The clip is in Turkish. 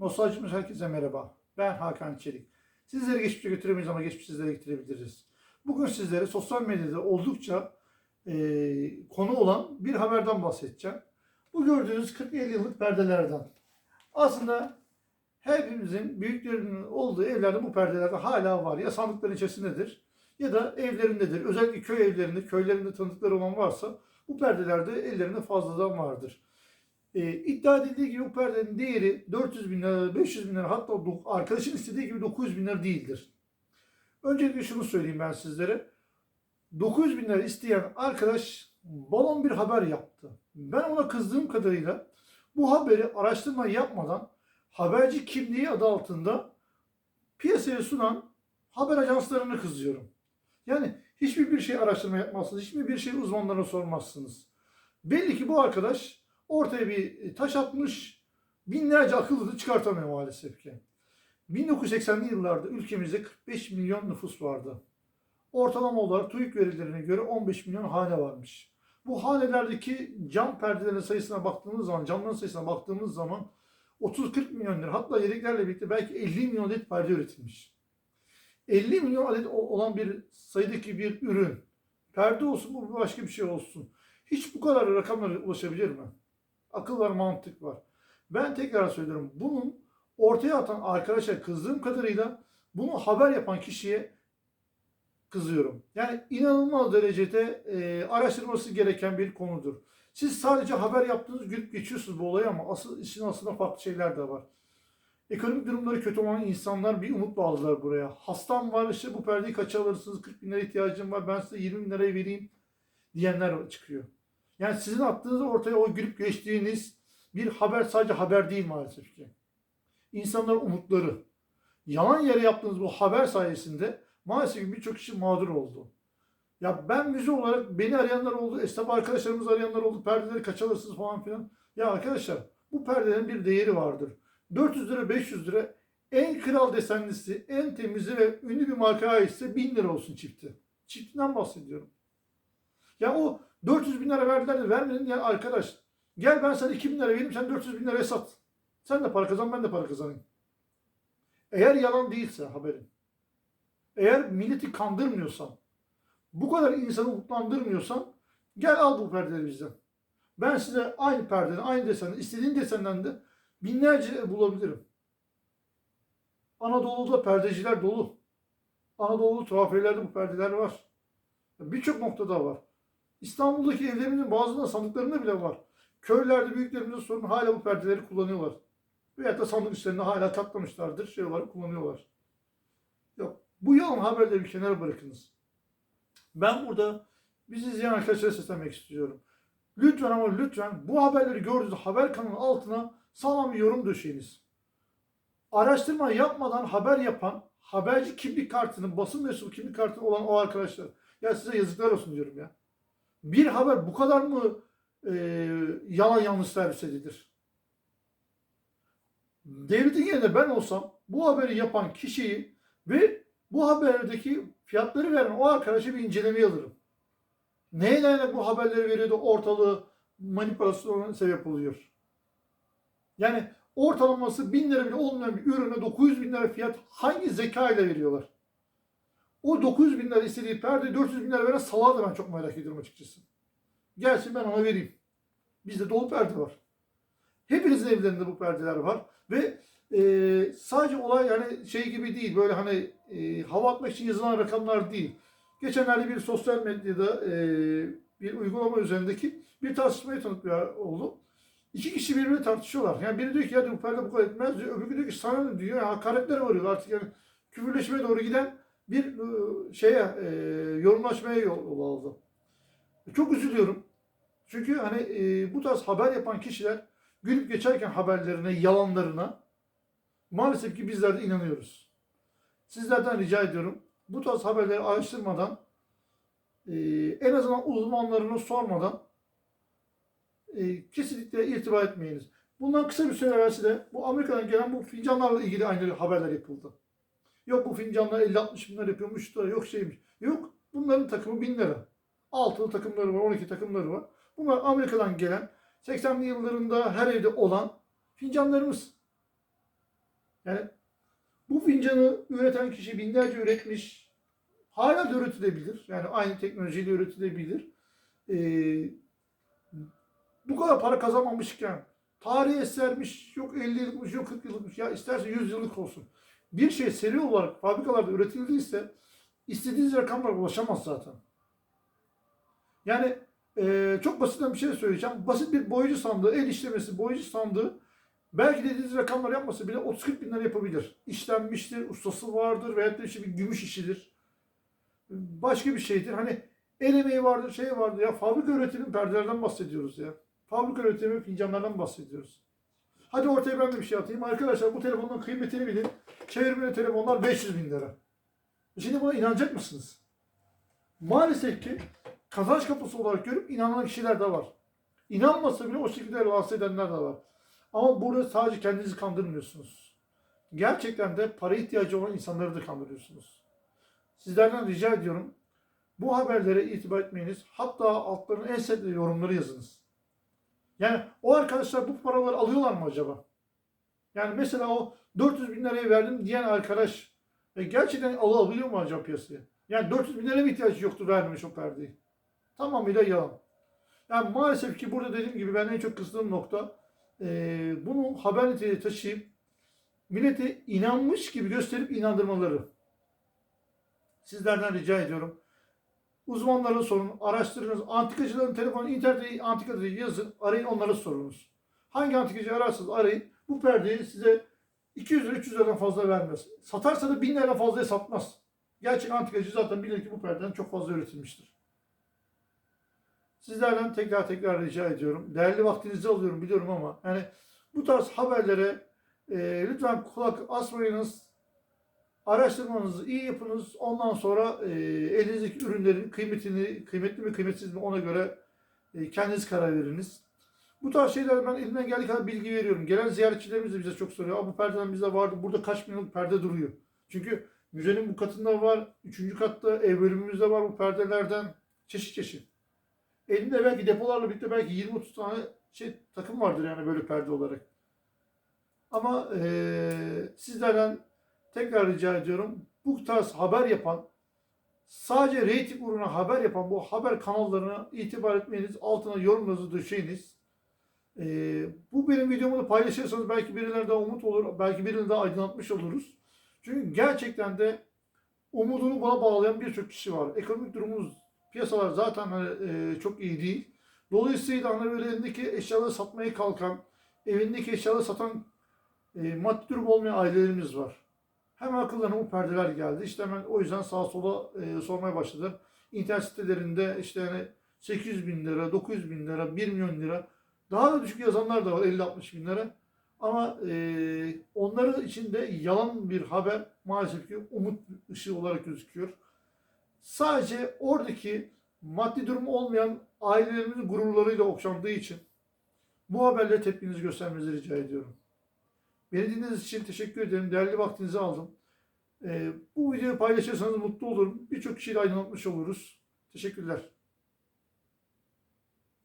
Nostaljimiz herkese merhaba. Ben Hakan Çelik. Sizleri geçmişe götüremeyiz ama geçmiş sizlere getirebiliriz. Bugün sizlere sosyal medyada oldukça e, konu olan bir haberden bahsedeceğim. Bu gördüğünüz 40-50 yıllık perdelerden. Aslında hepimizin büyüklerinin olduğu evlerde bu perdelerde hala var. Ya sandıkların içerisindedir ya da evlerindedir. Özellikle köy evlerinde, köylerinde tanıdıkları olan varsa bu perdelerde ellerinde fazladan vardır. E, iddia edildiği gibi bu perdenin değeri 400 bin lira, 500 bin lira hatta arkadaşın istediği gibi 900 bin lira değildir. Öncelikle şunu söyleyeyim ben sizlere. 900 bin lira isteyen arkadaş balon bir haber yaptı. Ben ona kızdığım kadarıyla bu haberi araştırma yapmadan haberci kimliği adı altında piyasaya sunan haber ajanslarını kızıyorum. Yani hiçbir bir şey araştırma yapmazsınız, hiçbir bir şey uzmanlarına sormazsınız. Belli ki bu arkadaş ortaya bir taş atmış, binlerce akıllı çıkartamıyor maalesef ki. 1980'li yıllarda ülkemizde 45 milyon nüfus vardı. Ortalama olarak TÜİK verilerine göre 15 milyon hane varmış. Bu hanelerdeki cam perdelerin sayısına baktığımız zaman, camların sayısına baktığımız zaman 30-40 milyon lira hatta yedeklerle birlikte belki 50 milyon adet perde üretilmiş. 50 milyon adet olan bir sayıdaki bir ürün, perde olsun bu başka bir şey olsun. Hiç bu kadar rakamlara ulaşabilir mi? Akıl var, mantık var. Ben tekrar söylüyorum. Bunun ortaya atan arkadaşa kızdığım kadarıyla bunu haber yapan kişiye kızıyorum. Yani inanılmaz derecede e, araştırması gereken bir konudur. Siz sadece haber yaptığınız gülüp geçiyorsunuz bu olayı ama asıl işin aslında farklı şeyler de var. Ekonomik durumları kötü olan insanlar bir umut bağladılar buraya. Hastam var işte bu perdeyi kaça alırsınız 40 bin lira ihtiyacım var ben size 20 bin liraya vereyim diyenler çıkıyor. Yani sizin attığınız ortaya o gülüp geçtiğiniz bir haber sadece haber değil maalesef ki. İnsanların umutları. Yalan yere yaptığınız bu haber sayesinde maalesef birçok kişi mağdur oldu. Ya ben müze olarak beni arayanlar oldu, esnaf arkadaşlarımız arayanlar oldu, perdeleri kaç alırsınız falan filan. Ya arkadaşlar bu perdelerin bir değeri vardır. 400 lira 500 lira en kral desenlisi, en temizi ve ünlü bir markaya aitse 1000 lira olsun çifti. Çiftinden bahsediyorum. Ya o 400 bin lira verdiler de vermedin ya arkadaş. Gel ben sana 2 bin lira vereyim sen 400 bin liraya sat. Sen de para kazan ben de para kazanayım. Eğer yalan değilse haberin. Eğer milleti kandırmıyorsan, bu kadar insanı umutlandırmıyorsan gel al bu perdeleri bizden. Ben size aynı perdeden, aynı desenden, istediğin desenden de binlerce bulabilirim. Anadolu'da perdeciler dolu. Anadolu tuhafiyelerde bu perdeler var. Birçok noktada var. İstanbul'daki evlerimizin bazılarında sandıklarında bile var. Köylerde büyüklerimizin sorun hala bu perdeleri kullanıyorlar. Veyahut da sandık üstlerinde hala katlamışlardır. Şey olarak kullanıyorlar. Yok. Bu yalan haberleri bir kenara bırakınız. Ben burada bizi izleyen arkadaşlara seslenmek istiyorum. Lütfen ama lütfen bu haberleri gördüğünüz haber kanalının altına sağlam bir yorum döşeyiniz. Araştırma yapmadan haber yapan haberci kimlik kartının, basın mensubu kimlik kartı olan o arkadaşlar. Ya size yazıklar olsun diyorum ya. Bir haber bu kadar mı e, yalan yanlış servis edilir? Devletin yerinde ben olsam bu haberi yapan kişiyi ve bu haberdeki fiyatları veren o arkadaşı bir incelemeye alırım. Neyle bu haberleri veriyor da ortalığı manipülasyona sebep oluyor. Yani ortalaması 1000 lira bile olmayan bir ürüne 900 bin lira fiyat hangi zeka ile veriyorlar? O 900 bin lira istediği perde 400 bin lira veren salağı da ben çok merak ediyorum açıkçası. Gelsin ben ona vereyim. Bizde dolu perde var. Hepinizin evlerinde bu perdeler var. Ve e, sadece olay yani şey gibi değil böyle hani e, hava atmak için yazılan rakamlar değil. Geçenlerde bir sosyal medyada e, bir uygulama üzerindeki bir tartışmaya tanık bir oldu. İki kişi birbirine tartışıyorlar. Yani biri diyor ki ya bu perde bu kadar etmez diyor. Öbürü diyor ki sana diyor. Yani hakaretlere varıyor artık yani küfürleşmeye doğru giden bir e, şeye e, yorumlaşmaya yol, aldı. Çok üzülüyorum. Çünkü hani e, bu tarz haber yapan kişiler gülüp geçerken haberlerine, yalanlarına maalesef ki bizler de inanıyoruz. Sizlerden rica ediyorum. Bu tarz haberleri araştırmadan e, en azından uzmanlarını sormadan e, kesinlikle irtibat etmeyiniz. Bundan kısa bir süre evvel de bu Amerika'dan gelen bu fincanlarla ilgili aynı haberler yapıldı. Yok bu fincanlar 50-60 bin lira yapıyormuş da yok şeymiş. Yok bunların takımı 1000 lira. Altılı takımları var, 12 takımları var. Bunlar Amerika'dan gelen 80'li yıllarında her evde olan fincanlarımız. Yani bu fincanı üreten kişi binlerce üretmiş. Hala da üretilebilir. Yani aynı teknolojiyle üretilebilir. Ee, bu kadar para kazanmamışken tarihi esermiş, yok 50 yıllıkmış, yok 40 yıllıkmış, ya isterse 100 yıllık olsun. Bir şey seri olarak fabrikalarda üretildiyse istediğiniz rakamlara ulaşamaz zaten. Yani eee, çok basitten bir şey söyleyeceğim. Basit bir boyacı sandığı, el işlemesi boyacı sandığı belki dediğiniz rakamlar yapmasa bile 30-40 bin lira yapabilir. İşlenmiştir, ustası vardır veyahut da işte bir gümüş işidir. Başka bir şeydir. Hani el emeği vardır, şey vardır ya. Fabrika üretimi perdelerden bahsediyoruz ya. Fabrika üretimi fincanlardan bahsediyoruz. Hadi ortaya ben de bir şey atayım. Arkadaşlar bu telefonun kıymetini bilin. Çevirmeli telefonlar 500 bin lira. Şimdi buna inanacak mısınız? Maalesef ki kazanç kapısı olarak görüp inanan kişiler de var. İnanmasa bile o şekilde rahatsız edenler de var. Ama burada sadece kendinizi kandırmıyorsunuz. Gerçekten de para ihtiyacı olan insanları da kandırıyorsunuz. Sizlerden rica ediyorum. Bu haberlere itibar etmeyiniz. Hatta altlarına en sevdiği yorumları yazınız. Yani o arkadaşlar bu paraları alıyorlar mı acaba? Yani mesela o 400 bin liraya verdim diyen arkadaş e, gerçekten alabiliyor mu acaba piyasaya? Yani 400 bin liraya ihtiyacı yoktu vermemiş o perdeyi? Tamamıyla yalan. Yani maalesef ki burada dediğim gibi ben en çok kızdığım nokta e, bunu haber niteliği taşıyıp millete inanmış gibi gösterip inandırmaları. Sizlerden rica ediyorum. Uzmanlara sorun, araştırınız. Antikacıların telefonu, internette antika diye yazın, arayın onlara sorunuz. Hangi antikacıyı ararsanız arayın. Bu perdeyi size 200 lira 300 liradan fazla vermez. Satarsa da 1000 liradan fazlaya satmaz. Gerçek antikacı zaten bilir ki bu perdeden çok fazla üretilmiştir. Sizlerden tekrar tekrar rica ediyorum. Değerli vaktinizi alıyorum biliyorum ama yani bu tarz haberlere e, lütfen kulak asmayınız. Araştırmanızı iyi yapınız. Ondan sonra e, elinizdeki ürünlerin kıymetini, kıymetli mi kıymetsiz mi ona göre e, kendiniz karar veriniz. Bu tarz şeyler ben elimden geldiği kadar bilgi veriyorum. Gelen ziyaretçilerimiz de bize çok soruyor. Bu perdeden bizde vardı. Burada kaç milyonluk perde duruyor. Çünkü müzenin bu katında var. Üçüncü katta ev bölümümüzde var bu perdelerden. Çeşit çeşit. Elinde belki depolarla birlikte belki 20-30 tane şey takım vardır yani böyle perde olarak. Ama eee sizlerden tekrar rica ediyorum. Bu tarz haber yapan, sadece reyting uğruna haber yapan bu haber kanallarına itibar etmeyiniz. Altına yorumlarınızı döşeyiniz. Ee, bu benim videomu da paylaşırsanız belki birilerine daha umut olur. Belki birini daha aydınlatmış oluruz. Çünkü gerçekten de umudunu buna bağlayan birçok kişi var. Ekonomik durumumuz, piyasalar zaten hani, e, çok iyi değil. Dolayısıyla hani böyle elindeki eşyaları satmaya kalkan, evindeki eşyaları satan e, maddi durum olmayan ailelerimiz var. Hemen akıllarına bu perdeler geldi. İşte hemen o yüzden sağa sola e, sormaya başladım. İnternet sitelerinde işte hani 800 bin lira, 900 bin lira, 1 milyon lira daha da düşük yazanlar da var 50-60 bin lira. Ama e, onların içinde yalan bir haber maalesef ki umut ışığı olarak gözüküyor. Sadece oradaki maddi durumu olmayan ailelerimizin gururlarıyla okşandığı için bu haberle tepkinizi göstermenizi rica ediyorum. Beni dinlediğiniz için teşekkür ederim. Değerli vaktinizi aldım. Ee, bu videoyu paylaşırsanız mutlu olurum. Birçok kişiyle aydınlatmış oluruz. Teşekkürler.